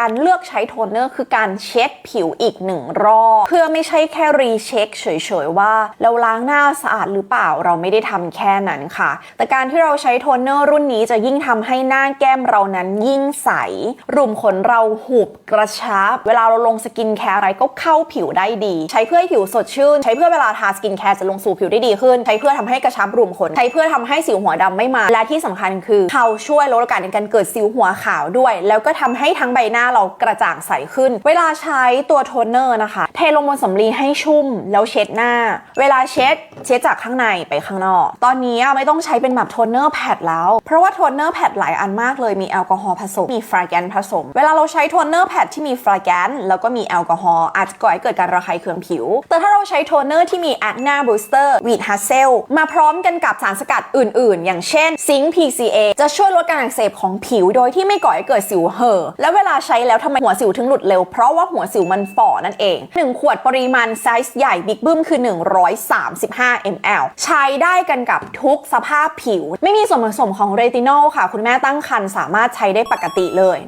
การเลือกใช้โทนเนอร์คือการเช็คผิวอีกหนึ่งรอบ เพื่อไม่ใช่แค่รีเช็คเฉยๆ ว่าเราล้างหน้าสะอาดหรือเปล่าเราไม่ได้ทำแค่นั้นค่ะ แต่การที่เราใช้โทนเนอร์รุ่นนี้จะยิ่งทำให้หน้าแก้มเรานั้นยิ่งใส รุมขนเราหุบกระชับ เวลาเราลงสกินแคร์อะไรก็เข้าผิวได้ดี ใช้เพื่อให้ผิวสดชื่น ใช้เพื่อเวลาทาสกินแคร์จะลงสู่ผิวได้ดีขึ้น ใช้เพื่อทำให้กระชับรุมขน ใช้เพื่อทำให้สิวหัวดำไม่มา และที่สำคัญคือเขาช่วยลดโอกาสในการเกิดสิวหัวขาวด้วย แล้วก็ทำให้ทั้งใบหน้าเรากระจ่างใสขึ้น เวลาใช้ตัวโทนเนอร์นะคะ เทลงบนสำลีให้ชุ่มแล้วเช็ดหน้า เวลาเช็ดเช็ดจากข้างในไปข้างนอก ตอนนี้ไม่ต้องใช้เป็นแบบโทนเนอร์แพดแล้ว เพราะว่าโทนเนอร์แพดหลายอันมากเลยมีแอลกอฮอล์ผสม มีฟราแกนผสม เวลาเราใช้โทนเนอร์แพดที่มีฟราแกนแล้วก็มีแอลกอฮอล์อาจจะก่อให้เกิดการระคายเคืองผิว แต่ถ้าเราใช้โทนเนอร์ที่มีแอคนาบูสเตอร์วีดฮัสเซลมาพร้อมกันกับสารสกัดอื่น ๆ อย่างเช่นซิงค์ PCA จะช่วยลดการอักเสบของผิวโดยที่ไม่ก่อให้เกิดสิวเห่อและเวลาใช้แล้วทำไมหัวสิวถึงหลุดเร็ว เพราะว่าหัวสิวมันฝ่อนั่นเอง 1 ขวดปริมาณไซส์ใหญ่บิ๊กบึ้มคือ 135 ml ใช้ได้กันกับทุกสภาพผิว ไม่มีส่วนผสมของเรตินอลค่ะ คุณแม่ตั้งครรภ์สามารถใช้ได้ปกติเลย